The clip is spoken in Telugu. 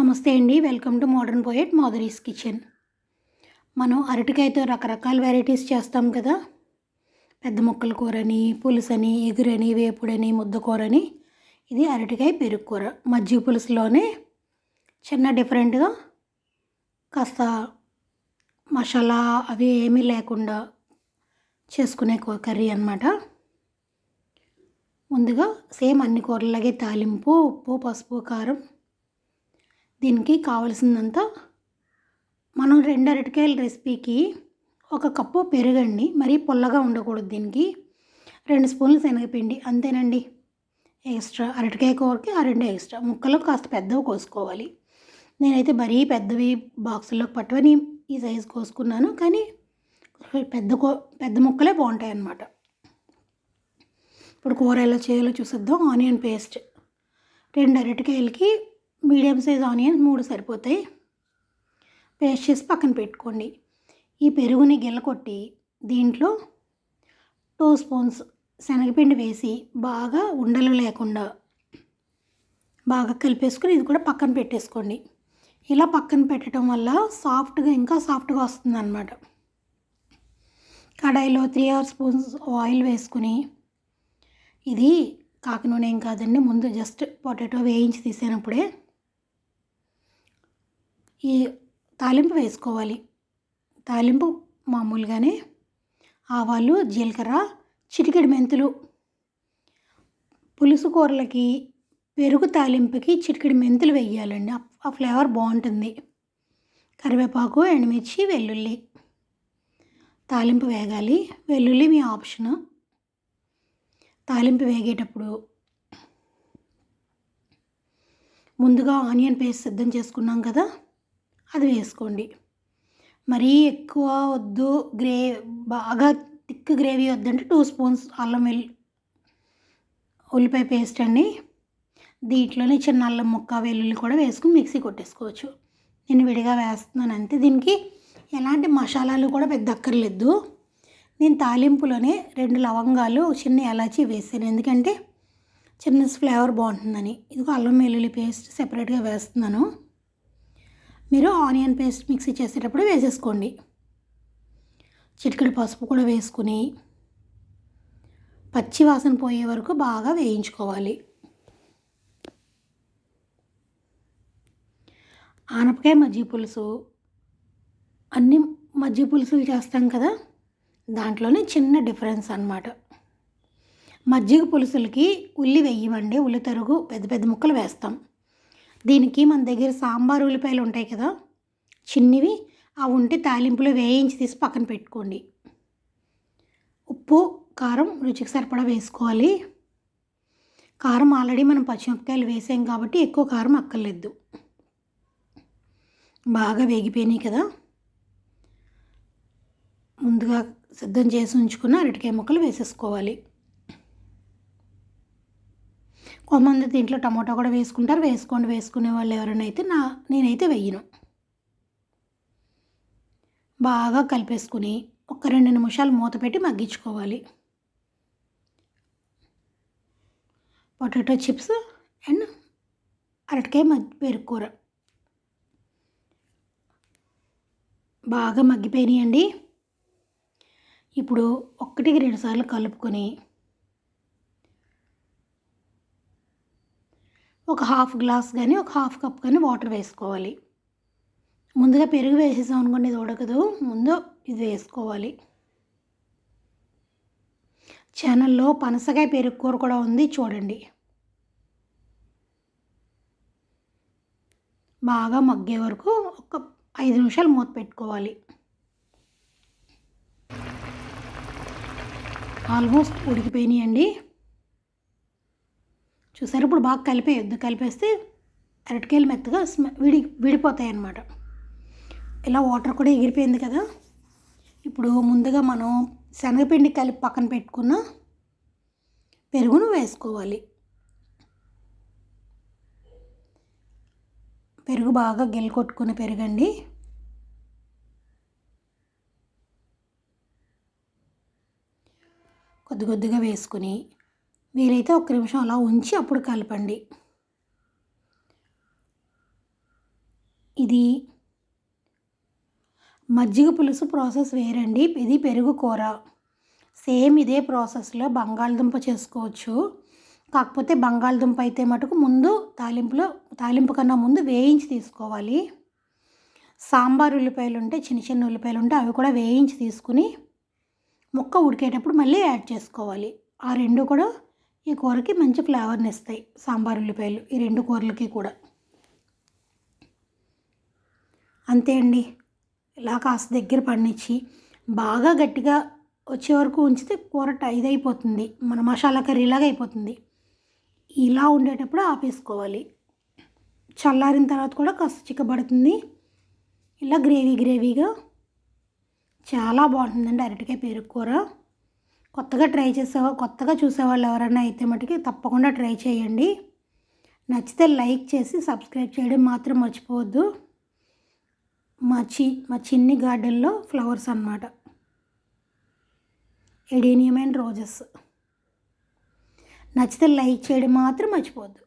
నమస్తే అండి. Welcome to modern poet Madhuri's kitchen. మనం అరటికాయతో రకరకాల వెరైటీస్ చేస్తాం కదా. పెద్ద ముక్కల కూరని పులుసని ఎగురని వేపుడని ముద్దకూరని ఇది అరటికాయ పెరుగు కూర. మజ్జిగ పులుసులోనే చిన్న డిఫరెంట్గా కాస్త మసాలా అవి ఏమీ లేకుండా చేసుకునే కర్రీ అన్నమాట. ముందుగా సేమ్ అన్ని కూరలాగే తాలింపు ఉప్పు పసుపు కారం దీనికి కావలసిందంతా మనం రెండు అరటికాయల రెసిపీకి ఒక కప్పు పెరుగండి మరీ పుల్లగా ఉండకూడదు దీనికి. రెండు స్పూన్లు శనగపిండి అంతేనండి. ఎక్స్ట్రా అరటికాయ కూరకి ఆ రెండు ఎక్స్ట్రా ముక్కలు కాస్త పెద్దవి కోసుకోవాలి. నేనైతే మరీ పెద్దవి బాక్సుల్లోకి పట్టుకొని ఈ సైజు కోసుకున్నాను కానీ పెద్ద కో పెద్ద ముక్కలే బాగుంటాయి అన్నమాట ఇప్పుడు కూర ఎలా చేయాలో చూసేద్దాం. Onion paste. రెండు అరటికాయలకి మీడియం సైజ్ ఆనియన్స్ మూడు సరిపోతాయి. పేస్ట్ చేసి పక్కన పెట్టుకోండి. ఈ పెరుగుని గిల్లకొట్టి దీంట్లో టూ స్పూన్స్ శనగపిండి వేసి బాగా ఉండలు లేకుండా బాగా కలిపేసుకుని ఇది కూడా పక్కన పెట్టేసుకోండి. ఇలా పక్కన పెట్టడం వల్ల సాఫ్ట్గా ఇంకా సాఫ్ట్గా వస్తుందన్నమాట. కడాయిలో త్రీ ఆర్ స్పూన్స్ ఆయిల్ వేసుకుని ఇది కాకి నూనె ఏం కాదండి ముందు జస్ట్ పొటాటో వేయించి తీసేనప్పుడే ఈ తాలింపు వేసుకోవాలి. తాలింపు మామూలుగానే ఆవాలు జీలకర్ర చిటికెడు మెంతులు. పులుసు కూరలకి పెరుగు తాలింపుకి చిటికెడు మెంతులు వేయాలండి. ఆ- ఫ్లేవర్ బాగుంటుంది. కరివేపాకు ఎండుమిర్చి వెల్లుల్లి. తాలింపు వేగాలి. వెల్లుల్లి మీ ఆప్షన్. తాలింపు వేగేటప్పుడు ముందుగా ఆనియన్ పేస్ట్ సిద్ధం చేసుకున్నాం కదా? అది వేసుకోండి. మరీ ఎక్కువ వద్దు. గ్రే బాగా థిక్ గ్రేవీ వద్దంటే టూ స్పూన్స్ అల్లం వెల్లు ఉల్లిపాయ పేస్ట్ అండి. దీంట్లోనే చిన్న అల్లం ముక్క వెల్లుల్లి కూడా వేసుకుని మిక్సీ కొట్టేసుకోవచ్చు. నేను విడిగా వేస్తున్నాను అంతే. దీనికి ఎలాంటి మసాలాలు కూడా పెద్ద అక్కర్లేదు. నేను తాలింపులోనే రెండు లవంగాలు చిన్న ఎలాచి వేసాను. ఎందుకంటే చిన్న ఫ్లేవర్ బాగుంటుందని. ఇదిగో అల్లం వెల్లుల్లి పేస్ట్ సెపరేట్గా వేస్తున్నాను. మీరు ఆనియన్ పేస్ట్ మిక్సీ చేసేటప్పుడు వేసేసుకోండి. చిటికెడు పసుపు కూడా వేసుకుని పచ్చి వాసన పోయే వరకు బాగా వేయించుకోవాలి. ఆనపకాయ మజ్జి పులుసు అన్ని మజ్జి పులుసులు చేస్తాం కదా దాంట్లోనే చిన్న డిఫరెన్స్ అన్నమాట. మజ్జిగ పులుసులకి ఉల్లి వేయమండి ఉల్లి తరుగు పెద్ద పెద్ద ముక్కలు వేస్తాం. దీనికి మన దగ్గర సాంబార్ ఉల్లిపాయలు ఉంటాయి కదా చిన్నవి అవి ఉంటే తాలింపులో వేయించి తీసి పక్కన పెట్టుకోండి. ఉప్పు కారం రుచికి సరిపడా వేసుకోవాలి. కారం ఆల్రెడీ మనం పచ్చిమిరపకాయలు వేసాం కాబట్టి ఎక్కువ కారం అక్కర్లేదు. బాగా వేగిపోయినాయి కదా. ముందుగా సిద్ధం చేసి ఉంచుకున్న అరటికాయ ముక్కలు వేసేసుకోవాలి. కొంతమంది దీంట్లో టమాటో కూడా వేసుకుంటారు. వేసుకోండి వేసుకునే వాళ్ళు ఎవరైనా అయితే నా నేనైతే వెయ్యను. బాగా కలిపేసుకుని ఒక రెండు నిమిషాలు మూత పెట్టి మగ్గించుకోవాలి. పొటాటో చిప్స్ అండ్ అరటికాయ మగ్గి పెరుగు కూర బాగా మగ్గిపోయినాయండి. ఇప్పుడు ఒక్కటికి రెండుసార్లు కలుపుకొని ఒక హాఫ్ గ్లాస్ కానీ ఒక హాఫ్ కప్ కానీ వాటర్ వేసుకోవాలి. ముందుగా పెరుగు వేసేసాం అనుకోండి ఇది ఉడకదు. ముందు ఇది వేసుకోవాలి. ఛానల్లో పనసకాయ పెరుగు కూర కూడా ఉంది చూడండి. బాగా మగ్గే వరకు ఒక ఐదు నిమిషాలు మూత పెట్టుకోవాలి. ఆల్మోస్ట్ ఉడికిపోయినాయండి. చూసారు? ఇప్పుడు బాగా కలిపేయొద్దు కలిపేస్తే అరటికాయలు మెత్తగా స్మె విడి విడిపోతాయి అన్నమాట ఇలా వాటర్ కూడా ఎగిరిపోయింది కదా? ఇప్పుడు ముందుగా మనం శనగపిండి కలిపి పక్కన పెట్టుకున్న పెరుగును వేసుకోవాలి. పెరుగు బాగా గెల్ కొట్టుకున్న పెరుగండి. కొద్ది కొద్దిగా వేసుకుని వీలైతే ఒక్క నిమిషం అలా ఉంచి అప్పుడు కలపండి. ఇది మజ్జిగ పులుసు ప్రాసెస్ వేరండి. ఇది పెరుగు కూర. సేమ్ ఇదే ప్రాసెస్లో బంగాళదుంప చేసుకోవచ్చు. కాకపోతే బంగాళదుంప అయితే మటుకు ముందు తాలింపులో తాలింపు కన్నా ముందు వేయించి తీసుకోవాలి. సాంబార్ ఉల్లిపాయలు ఉంటే చిన్న చిన్న ఉల్లిపాయలు ఉంటే అవి కూడా వేయించి తీసుకుని ముక్క ఉడికేటప్పుడు మళ్ళీ యాడ్ చేసుకోవాలి. ఆ రెండు కూడా ఈ కూరకి మంచి ఫ్లేవర్ని ఇస్తాయి సాంబార్ ఉల్లిపాయలు ఈ రెండు కూరలకి కూడా. అంతే అండి. ఇలా కాస్త దగ్గర పండించి బాగా గట్టిగా వచ్చే వరకు ఉంచితే కూర ఇదైపోతుంది మన మసాలా కర్రీలాగా అయిపోతుంది. ఇలా ఉండేటప్పుడు ఆపేసుకోవాలి. చల్లారిన తర్వాత కూడా కాస్త చిక్కబడుతుంది. ఇలా గ్రేవీ గ్రేవీగా చాలా బాగుంటుందండి అరటికాయ పెరుగు కూర. కొత్తగా ట్రై చేసేవా కొత్తగా చూసేవాళ్ళు ఎవరైనా అయితే మటుకి తప్పకుండా ట్రై చేయండి. నచ్చితే లైక్ చేసి సబ్స్క్రైబ్ చేయడం మాత్రం మర్చిపోవద్దు. మా చి మా చిన్ని గార్డెన్లో ఫ్లవర్స్ అన్నమాట. Adenium and roses. నచ్చితే లైక్ చేయడం మాత్రం మర్చిపోవద్దు.